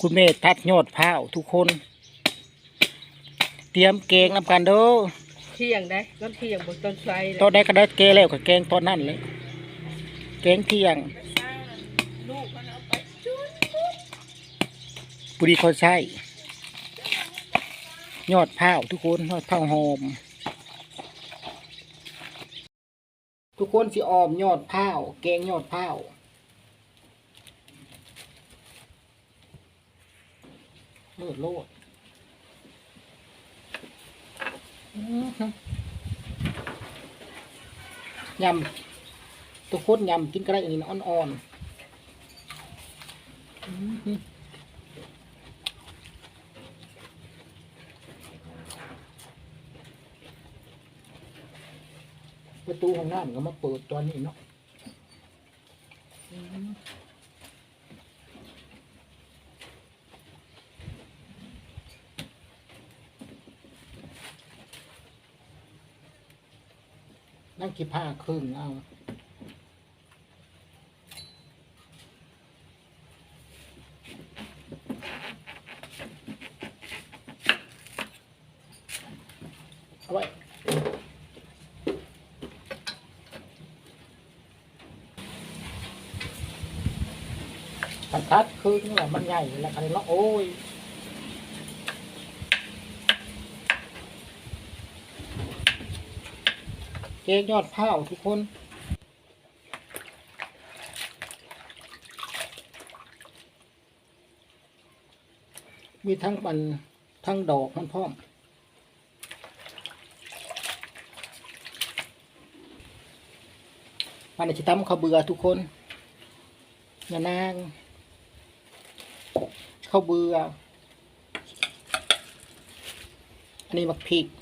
คุณแม่ทัดยอดพร้าวทุกคน เตรียมเกงนำกันเด้อเที่ยงได้ตอนเที่ยงบนต้นไทรเลยตอนได้ก็ได้เกแล้วกับแกงตอนนั้นเลยแกงเที่ยงลูกมันเอาไปจุดปุรีเขาใช้ยอดพร้าวทุกคนยอดพร้าวหอมทุกคนสิออมยอดพร้าวแกงยอดพร้า เลิศโลดยำทุกคนยำกินก็ได้อันนี้นอ่อนๆอื้อหือประตูของน้ำก็มาเปิดตอนนี้เนาะ นั่งกี่ผ้าครึ่งเอาเอาไว้ผัดทัดคือนี่แหละมันใหญ่แล้วกันเนาะโอ้ย จ๊ยอดข้าทุกคน มีทั้งมันทั้งดอกมันพร้อมมันจะทำข้าวเบื่อทุกคนอย่านางข้าวเบื่ออันนี้มักพริก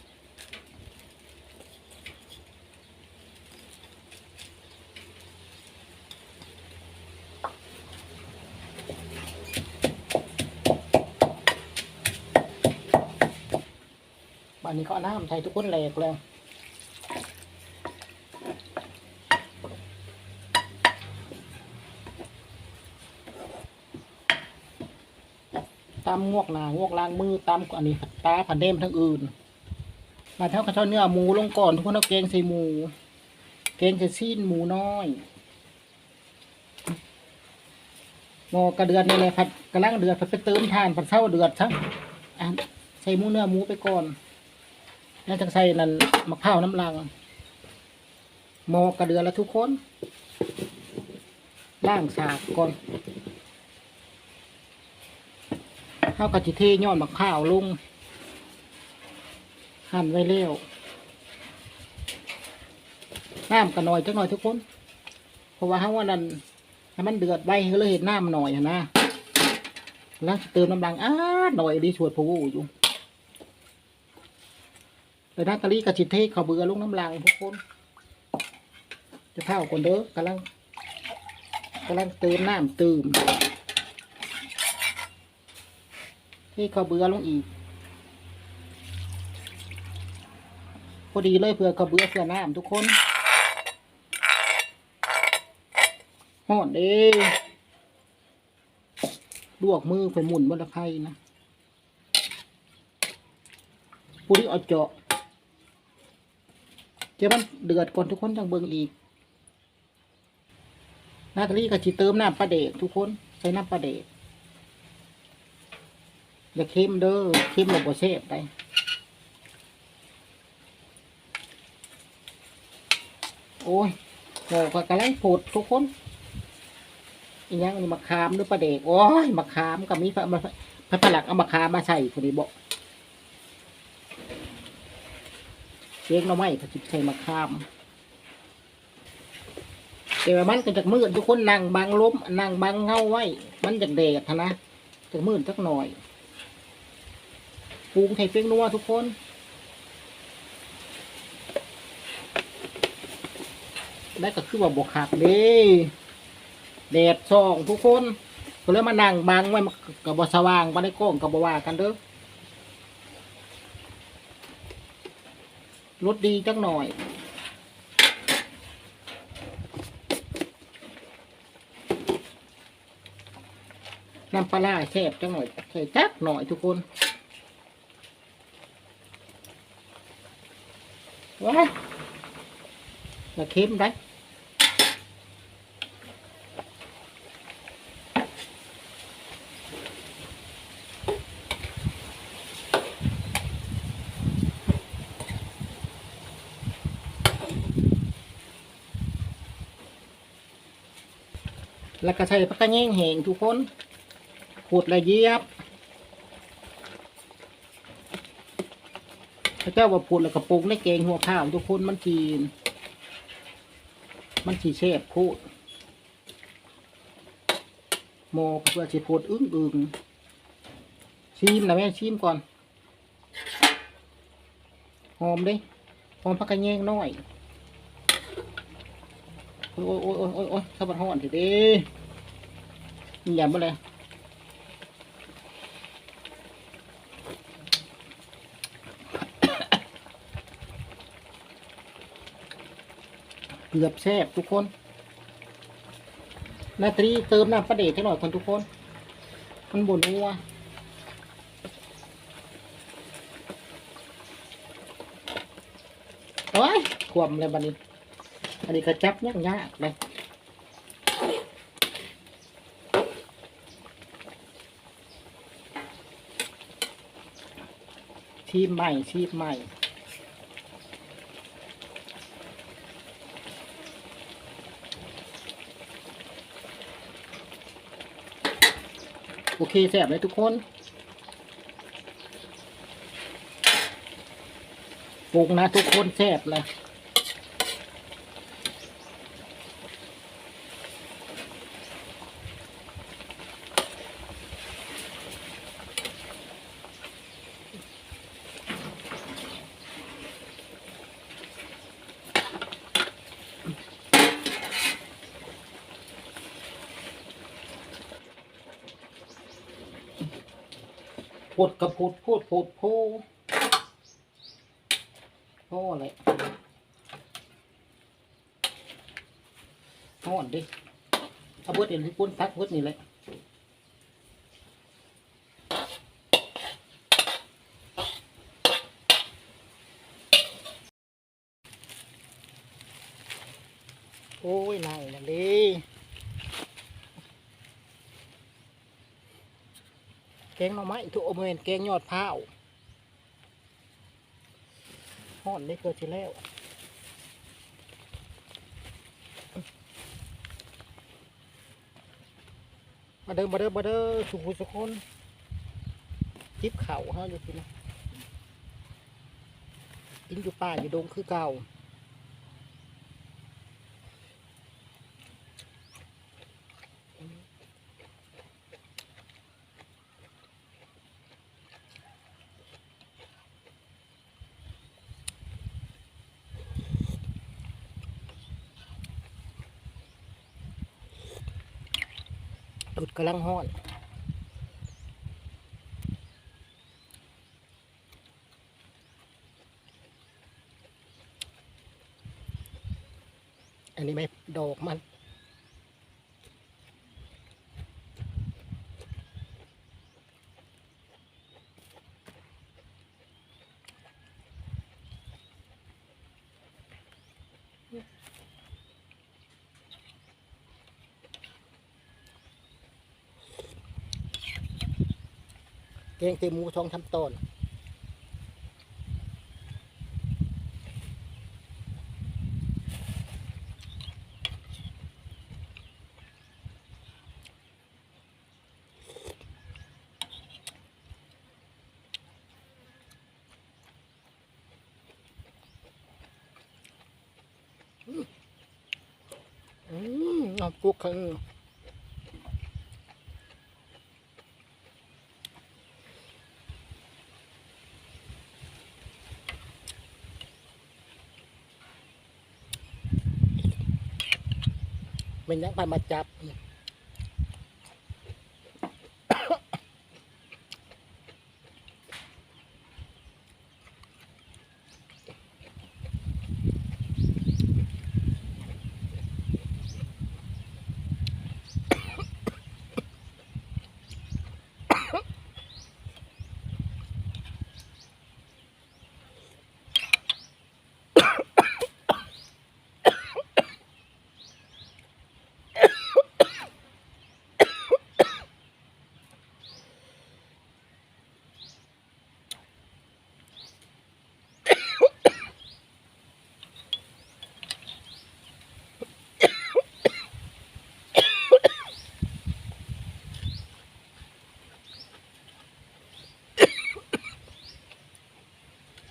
บ้านนี้ก็เอาน้ำใส่ทุกคนแหลกแล้วตามงวกหนางวกล้างมือตามอันนี้ตาผันเดมทั้งอื่น มาเท่ากับเท่าเนื้อหมูลงก่อนทุกคนเอาเกงใส่หมู เกงใส่ซีนหมูน้อยงอกระเดือนนี่เลยผัดกระลังเดือดผัดไปเติมทานผัดเท่าเดือดซะใส่หมูเนื้อหมูไปก่อน แล้วจะใส่นั่นมะพร้าวน้ำลังหมอกระเดือแล้วทุกคนล่างสากก่อนข้าวกะทิเทยอดมะพร้าวลงหั่นไว้เร็วน้ำกันหน่อยจักหน่อยทุกคน เพราะว่าเขาว่านั้นให้มันเดือดไว้ก็เลยเห็นน้ำหน่อยนะแล้วเติมน้ำดังอ้าดหน่อยดีชวดพะวูอยู่ แต่นาตาลีกะทิเทเขาเบื่อลงน้ำลังทุกคน จะเท่าก่อนเด้อกำลังกำลังเติมน้ำเติมที่เขาเบื่อลงอีกพอดีเลยเผื่อเขาเบื่อเสื้อน้ำทุกคนหอดเด้ลวกมือไปหมุนบนตะไคร่นะผู้ที่เอาเจาะ เจ้ามันเดือดก่อนทุกคนจังเบิ่งอีกนาตาลีก็จิเติมน้ำปลาเดกทุกคนใส่น้ำปลาเดกอย่าเค็มเด้อเค็มแล้วบ่แซ่บได้โอ้ยโหก็กำลังโผดทุกคนอีกอย่างอันนี้มะขามหรือปลาเด็กโอ้ยมะขามกับมีพระพระพระผลักเอามะขามมาใส่คนนี้บอก เค้กหน้อไม้ก็จิใส่มะขามแต่ว่ามันก็จากมืดทุกคนนั่งบังล้มนั่งบังเงาไว้ มันจากแดดนะจากมืดสักหน่อยปรุงไข่เฟี้ยงนัวทุกคนได้ก็คือว่าบกขาดเด้แดดส่องทุกคนก็เลยมานั่งบังไว้มันกับบสว่างมาได้กล้องกับบว่ากันเด้อ รสดีจังหน่อย น้ำปลาแซ่บจังหน่อยใส่จักหน่อยทุกคนว้ายอย่าเค็มได้ แล้วก็ใส่ผักกระเยงแหงทุกคนขูดละเอียบพระเจ้าว่าพูดแล้วก็ปรุงในแกงหัวข้าวทุกคนมันกินมันสีเชฟพูดโมกเพื่อสิพูดอึ้งอึงชิมนะแม่ชิมก่อน หอมด้หอมผักกระเยงน้อย โอ้ยโอ้ยโอ้ยโอ้ยโอ้ยข้าวผัดห่อนสิเด้ นี่ยำมาเลยเกือบแซ่บทุกคนนาตรีเติมน้ำประเดชให้หน่อยคนทุกคนมันบนนัวโอ้ยขวมเลยบัดนี้ อันนี้ก็จับยากๆเลย ชีพใหม่ชีพใหม่โอเคแซ่บเลยทุกคนปรุงนะทุกคนแซ่บเลย พูดก็พูดพูดพูดพูดพ่ออะไรพ่อนดิเอาพูดเดี๋ยวที่ปุ้นพักพูดนี่แหละโอ้ยนั่งนั่นดิ แกงหน่อไม้ทุกโอเมนแกงยอดพร้าห่อนได้เกิดทีแล้วมาเดินมาเดินมาเดินสุขุสุคนจิบเข่าฮะอยู่ที่นะกินอยู่ป่าอยู่ดงคือเก่า อุดกำลังห้อนนี้ไม่ดอกมัน แกงเตหมูทองทำตอนอืมเอาพวกข้า มันยังไปมาจับ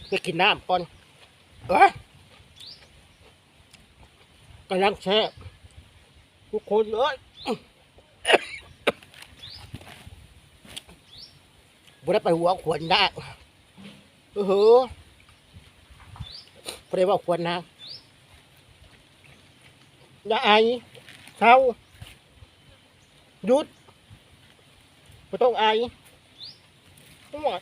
ไปกินน้ำก่อนเอ้ยกำลังแช่ทุกคนเลยบ่ได้ไปหัวขวดนะเออเหอะบ่ได้ว่าขวดนะอย่าไอเศร้าหยุดไม่ต้องไอต้องว่า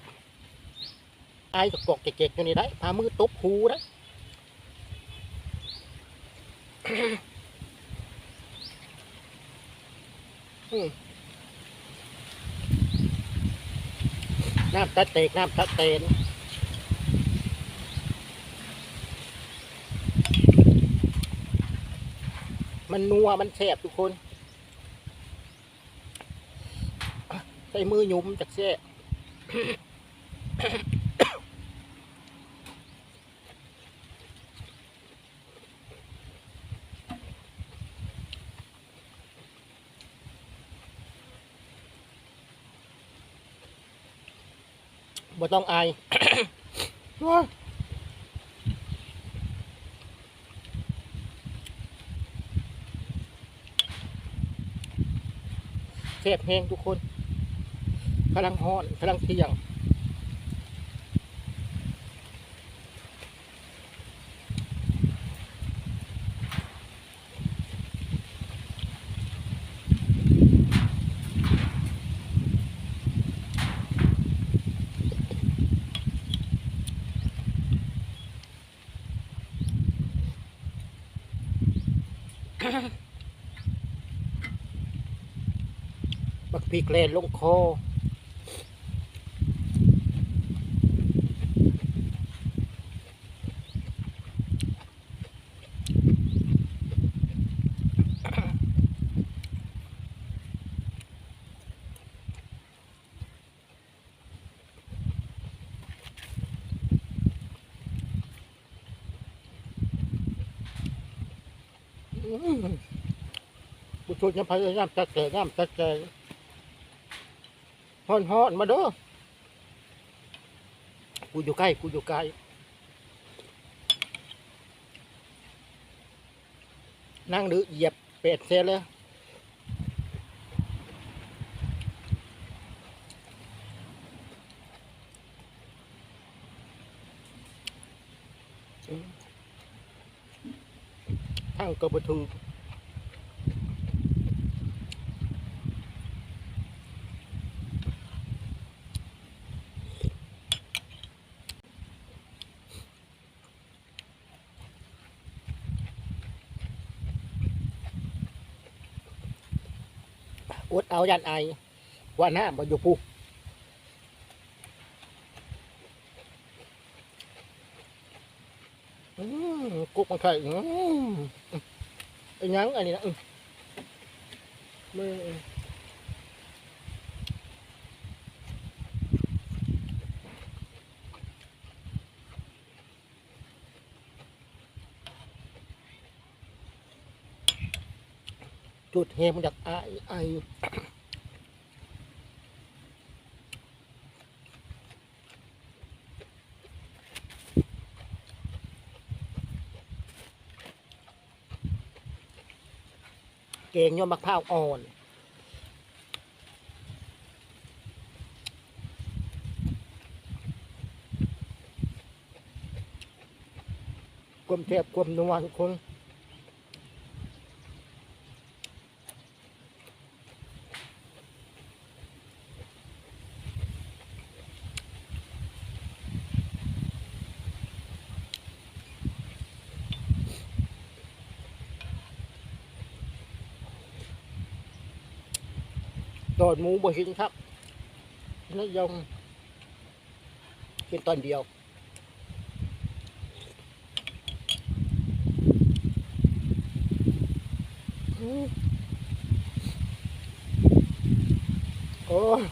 ไอกับกอกเจ๊กๆอยู่นี่ได้พามือตบหูได้น้ำตาเตกน้ำตาเตนมันนัว มันแสบทุกคน ใส่มือหยุมจากแซ่บ บ่ต้องอายว้าเสพแห้งทุกคนกำลังฮ้อนกำลังเที่ยง บักพริกเลนลงคอ บุช่วยยังพยายามจัดแจงยามจัดแจงฮอนฮอนมาเด้อกูอยู่ใกล้กูอยู่ใกล้นั่งหรือเหยียบเป็ดเสียเลยอืม ทางกระบถูกอดเอายันไอว่าหน้ามาอยู่ผู้อื มกุกมันไข่อืมไอ้ยังอันนี้นะอืมมือจุดเฮมันจากไอไอ เกงยอมมะพร้าวอ่อนความแทบความนัวทุกคน ต อดหมูบ่เห็นครับนายองกินตอนเดียว อืมโอ้ย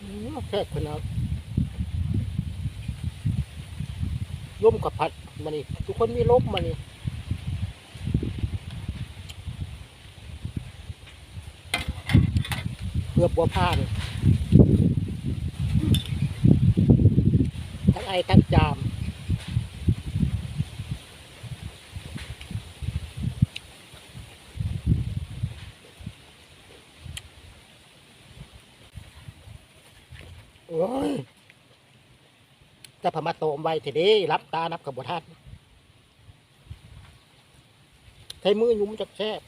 อืมแค่ขนาด ร่มกับพัดมานี่ทุกคนมีร่มมานี่เพื่อบัวผ่านทั้งไอทั้งจาม โอ้ย จะ พมาโตมไว้ทีนี้รับตานับกับบทันใช้มือยุ้มจักแช่บ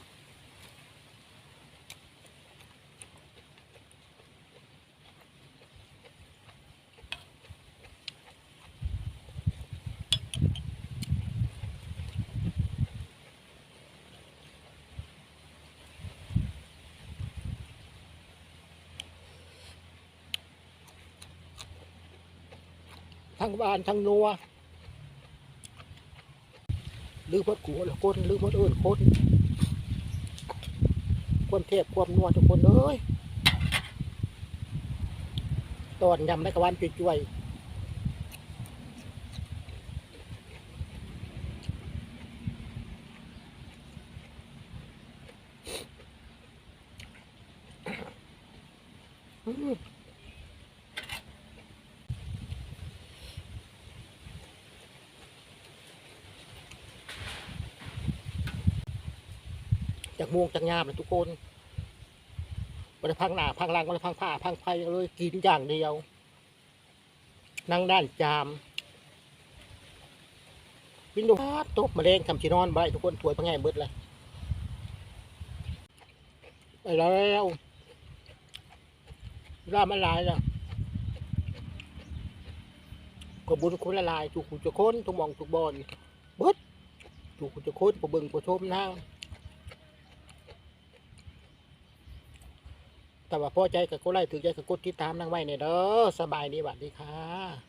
บ้านทั้งนัวลือพดกูละคนลือพดเอิญคนควมเทพควมนัวทุกคนเอ้ยตอนยำในกระวานจุยๆอื้อ จากม่วงจากงามเลยทุกคนบริพังหน้าพังหลังบริพังผ้าพังไฟเลยกินอย่างเดียว นั่งด้านจามวินโดว์ตกมาแรงคำชีนอนไปทุกคนถวยพังไงเบิดเลยไปแล้วร่ามันลายแล้วก็บุญคุณละลายถูกขุจะค้นทุกมองทุกบอนเบิดถูกขุจะค้นประเบิงประชมนาง แต่ว่าพอใจกับกดไลค์ถือใจกับกดติดตามนางไว้เนี่ยเด้อสบายดีบัดดีค่ะ